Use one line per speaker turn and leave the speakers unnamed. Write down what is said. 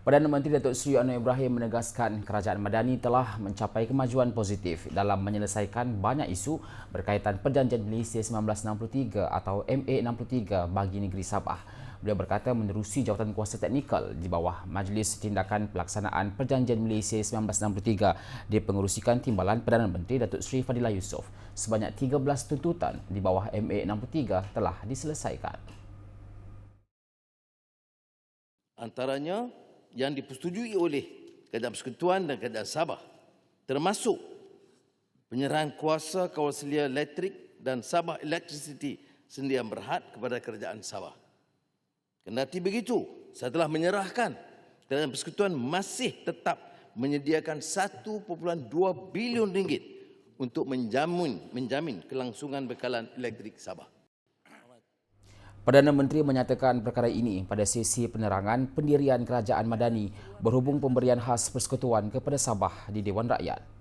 Perdana Menteri Datuk Seri Anwar Ibrahim menegaskan kerajaan Madani telah mencapai kemajuan positif dalam menyelesaikan banyak isu berkaitan Perjanjian Malaysia 1963 atau MA63 bagi negeri Sabah. Beliau berkata menerusi jawatan kuasa teknikal di bawah Majlis Tindakan Pelaksanaan Perjanjian Malaysia 1963 di pengurusikan Timbalan Perdana Menteri Datuk Seri Fadilah Yusof. Sebanyak 13 tuntutan di bawah MA63 telah diselesaikan.
Antaranya yang dipersetujui oleh Kerajaan Persekutuan dan Kerajaan Sabah termasuk penyerahan kuasa kawasan elektrik dan Sabah Electricity Sendirian Berhad kepada Kerajaan Sabah. Kendati begitu, setelah menyerahkan, Kerajaan Persekutuan masih tetap menyediakan 1.2 bilion ringgit untuk menjamin menjamin kelangsungan bekalan elektrik Sabah.
Perdana Menteri menyatakan perkara ini pada sesi penerangan pendirian Kerajaan Madani berhubung pemberian khas persekutuan kepada Sabah di Dewan Rakyat.